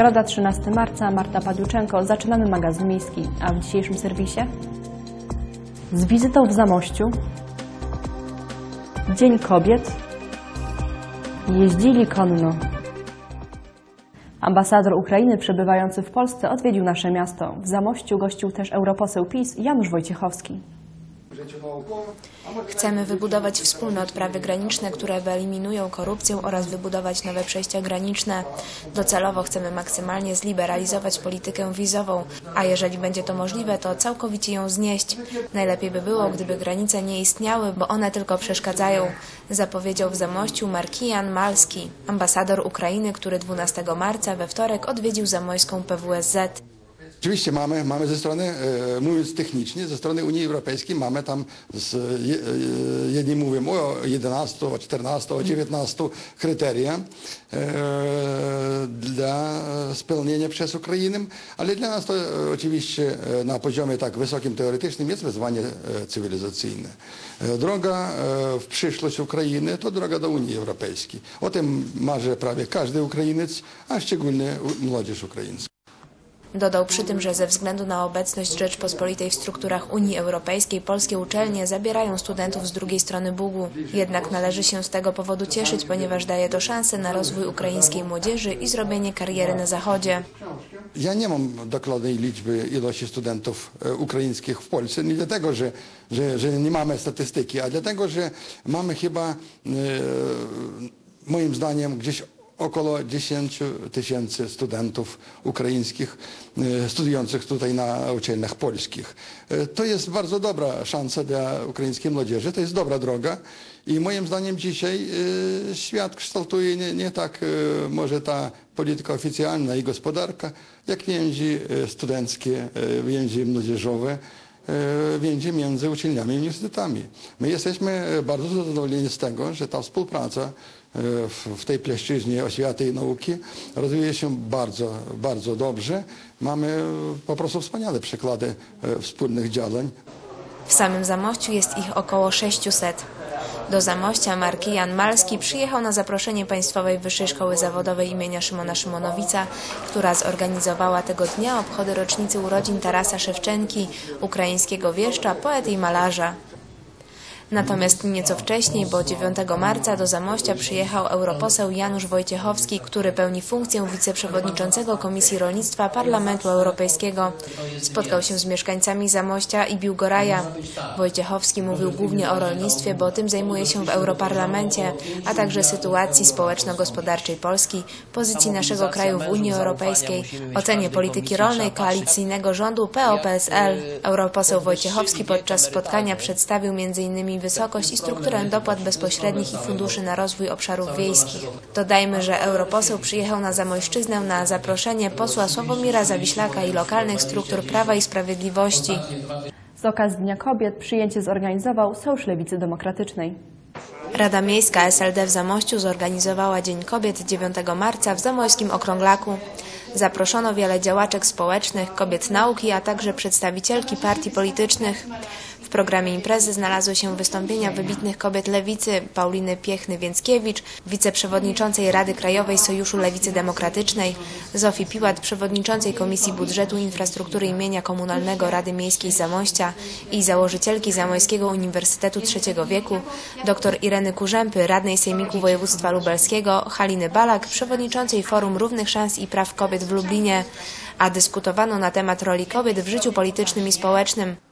Środa 13 marca, Marta Padiuczenko, zaczynamy magazyn miejski, a w dzisiejszym serwisie z wizytą w Zamościu, Dzień Kobiet, jeździli konno. Ambasador Ukrainy przebywający w Polsce odwiedził nasze miasto. W Zamościu gościł też europoseł PiS Janusz Wojciechowski. Chcemy wybudować wspólne odprawy graniczne, które wyeliminują korupcję oraz wybudować nowe przejścia graniczne. Docelowo chcemy maksymalnie zliberalizować politykę wizową, a jeżeli będzie to możliwe, to całkowicie ją znieść. Najlepiej by było, gdyby granice nie istniały, bo one tylko przeszkadzają, zapowiedział w Zamościu Markijan Malski, ambasador Ukrainy, który 12 marca we wtorek odwiedził zamojską PWSZ. Oczywiście mamy, mamy ze strony, e, mówiąc technicznie, ze strony Unii Europejskiej mamy tam, z, je, e, jedni mówią o 11, o 14, o 19 kryteria e, dla spełnienia przez Ukrainę, ale dla nas to e, oczywiście e, na poziomie tak wysokim teoretycznym jest wyzwanie e, cywilizacyjne. E, Droga e, w przyszłość Ukrainy to droga do Unii Europejskiej. O tym marzy prawie każdy Ukrainiec, a szczególnie młodzież ukraińska. Dodał przy tym, że ze względu na obecność Rzeczpospolitej w strukturach Unii Europejskiej polskie uczelnie zabierają studentów z drugiej strony Bugu. Jednak należy się z tego powodu cieszyć, ponieważ daje to szansę na rozwój ukraińskiej młodzieży i zrobienie kariery na Zachodzie. Ja nie mam dokładnej liczby ilości studentów e, ukraińskich w Polsce, nie dlatego, że, że, że nie mamy statystyki, a dlatego, że mamy chyba, e, moim zdaniem, gdzieś około 10 tysięcy studentów ukraińskich e, studiujących tutaj na uczelniach polskich. E, To jest bardzo dobra szansa dla ukraińskiej młodzieży, to jest dobra droga i moim zdaniem dzisiaj e, świat kształtuje nie, nie tak może ta polityka oficjalna i gospodarka, jak więzi studenckie, więzi młodzieżowe, więzi między uczelniami i uniwersytetami. My jesteśmy bardzo zadowoleni z tego, że ta współpraca w, tej płaszczyźnie oświaty i nauki rozwija się bardzo, bardzo dobrze. Mamy e, po prostu wspaniałe przykłady e, wspólnych działań. W samym Zamościu jest ich około 600. Do Zamościa Markijan Malski przyjechał na zaproszenie Państwowej Wyższej Szkoły Zawodowej imienia Szymona Szymonowica, która zorganizowała tego dnia obchody rocznicy urodzin Tarasa Szewczenki, ukraińskiego wieszcza, poety i malarza. Natomiast nieco wcześniej, bo 9 marca do Zamościa przyjechał europoseł Janusz Wojciechowski, który pełni funkcję wiceprzewodniczącego Komisji Rolnictwa Parlamentu Europejskiego. Spotkał się z mieszkańcami Zamościa i Biłgoraja. Wojciechowski mówił głównie o rolnictwie, bo tym zajmuje się w Europarlamencie, a także sytuacji społeczno-gospodarczej Polski, pozycji naszego kraju w Unii Europejskiej, ocenie polityki rolnej koalicyjnego rządu PO-PSL. Europoseł Wojciechowski podczas spotkania przedstawił m.in. wysokość i strukturę dopłat bezpośrednich i funduszy na rozwój obszarów wiejskich. Dodajmy, że europoseł przyjechał na Zamojszczyznę na zaproszenie posła Sławomira Zawiślaka i lokalnych struktur Prawa i Sprawiedliwości. Z okazji Dnia Kobiet przyjęcie zorganizował Sojusz Lewicy Demokratycznej. Rada Miejska SLD w Zamościu zorganizowała Dzień Kobiet 9 marca w Zamojskim Okrąglaku. Zaproszono wiele działaczek społecznych, kobiet nauki, a także przedstawicielki partii politycznych. Programie imprezy znalazły się wystąpienia wybitnych kobiet lewicy Pauliny Piechny-Więckiewicz, wiceprzewodniczącej Rady Krajowej Sojuszu Lewicy Demokratycznej, Zofii Piłat, przewodniczącej Komisji Budżetu Infrastruktury imienia Komunalnego Rady Miejskiej Zamościa i założycielki Zamojskiego Uniwersytetu Trzeciego Wieku, dr Ireny Kurzępy, radnej Sejmiku Województwa Lubelskiego, Haliny Balak, przewodniczącej Forum Równych Szans i Praw Kobiet w Lublinie, a dyskutowano na temat roli kobiet w życiu politycznym i społecznym.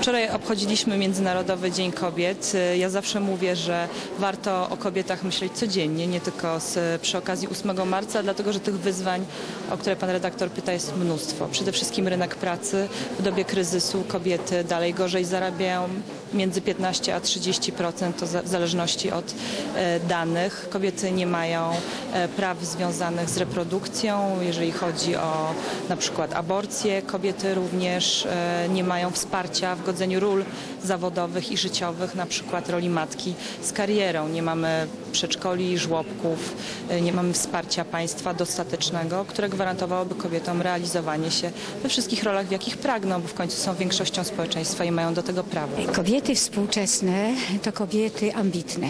Wczoraj obchodziliśmy Międzynarodowy Dzień Kobiet. Ja zawsze mówię, że warto o kobietach myśleć codziennie, nie tylko z, przy okazji 8 marca, dlatego że tych wyzwań, o które pan redaktor pyta, jest mnóstwo. Przede wszystkim rynek pracy. W dobie kryzysu kobiety dalej gorzej zarabiają między 15 a 30%, to w zależności od e, danych. Kobiety nie mają e, praw związanych z reprodukcją, jeżeli chodzi o na przykład aborcję. Kobiety również e, nie mają wsparcia w godzeniu ról zawodowych i życiowych, na przykład roli matki z karierą. Nie mamy przedszkoli, żłobków, e, nie mamy wsparcia państwa dostatecznego, które gwarantowałoby kobietom realizowanie się we wszystkich rolach, w jakich pragną, bo w końcu są większością społeczeństwa i mają do tego prawo. Kobiety współczesne to kobiety ambitne.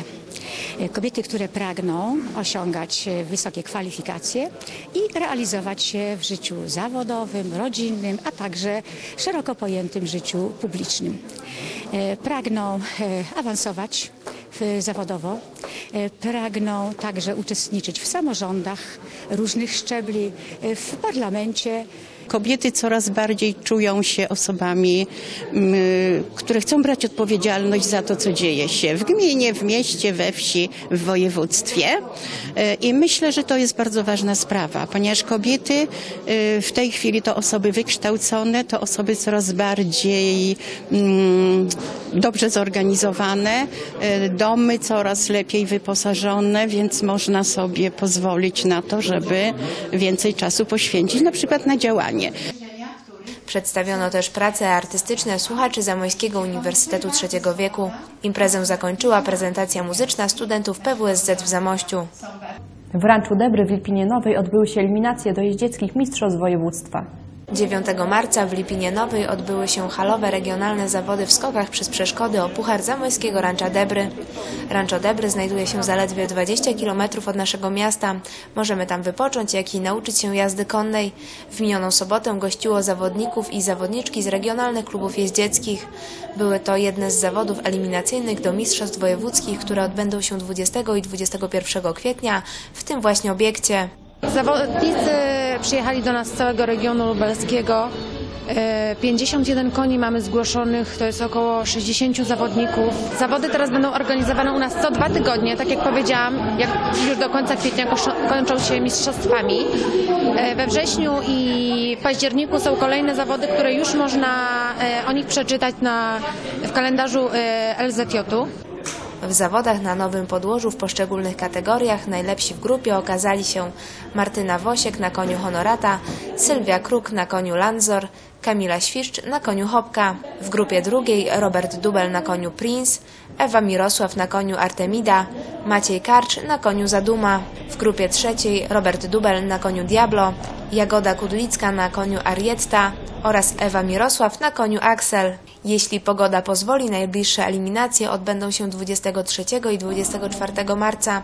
E, Kobiety, które pragną osiągać e, wysokie kwalifikacje i realizować się w życiu zawodowym, rodzinnym, a także szeroko pojętym życiu publicznym. E, Pragną e, awansować zawodowo, e, pragną także uczestniczyć w samorządach różnych szczebli, e, w parlamencie, Kobiety coraz bardziej czują się osobami, które chcą brać odpowiedzialność za to, co dzieje się w gminie, w mieście, we wsi, w województwie. E, I myślę, że to jest bardzo ważna sprawa, ponieważ kobiety e, w tej chwili to osoby wykształcone, to osoby coraz bardziej dobrze zorganizowane, e, domy coraz lepiej wyposażone, więc można sobie pozwolić na to, żeby więcej czasu poświęcić na przykład na działanie. Przedstawiono też prace artystyczne słuchaczy Zamojskiego Uniwersytetu Trzeciego Wieku. Imprezę zakończyła prezentacja muzyczna studentów PWSZ w Zamościu. W Ranczu Debry w Lipinie Nowej odbyły się eliminacje do jeździeckich mistrzostw województwa. 9 marca w Lipinie Nowej odbyły się halowe regionalne zawody w skokach przez przeszkody o Puchar Zamojskiego Rancza Debry. Rancho Debry znajduje się zaledwie 20 km od naszego miasta. Możemy tam wypocząć, jak i nauczyć się jazdy konnej. W minioną sobotę gościło zawodników i zawodniczki z regionalnych klubów jeździeckich. Były to jedne z zawodów eliminacyjnych do Mistrzostw Wojewódzkich, które odbędą się 20 i 21 kwietnia w tym właśnie obiekcie. Zawodnicy przyjechali do nas z całego regionu lubelskiego. E, 51 koni mamy zgłoszonych, to jest około 60 zawodników. Zawody teraz będą organizowane u nas co dwa tygodnie, tak jak powiedziałam, jak już do końca kwietnia kończą się mistrzostwami. E, We wrześniu i październiku są kolejne zawody, które już można e, o nich przeczytać na, w kalendarzu e, LZJ-u. W zawodach na nowym podłożu w poszczególnych kategoriach najlepsi w grupie okazali się Martyna Wosiek na koniu Honorata, Sylwia Kruk na koniu Lanzor, Kamila Świszcz na koniu Hopka. W grupie drugiej Robert Dubel na koniu Prince, Ewa Mirosław na koniu Artemida, Maciej Karcz na koniu Zaduma. W grupie trzeciej Robert Dubel na koniu Diablo, Jagoda Kudlicka na koniu Arietta oraz Ewa Mirosław na koniu Axel. Jeśli pogoda pozwoli, najbliższe eliminacje odbędą się 23 i 24 marca.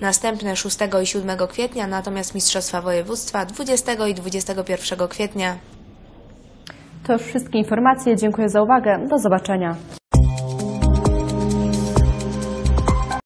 Następne 6 i 7 kwietnia, natomiast Mistrzostwa Województwa 20 i 21 kwietnia. To już wszystkie informacje. Dziękuję za uwagę. Do zobaczenia.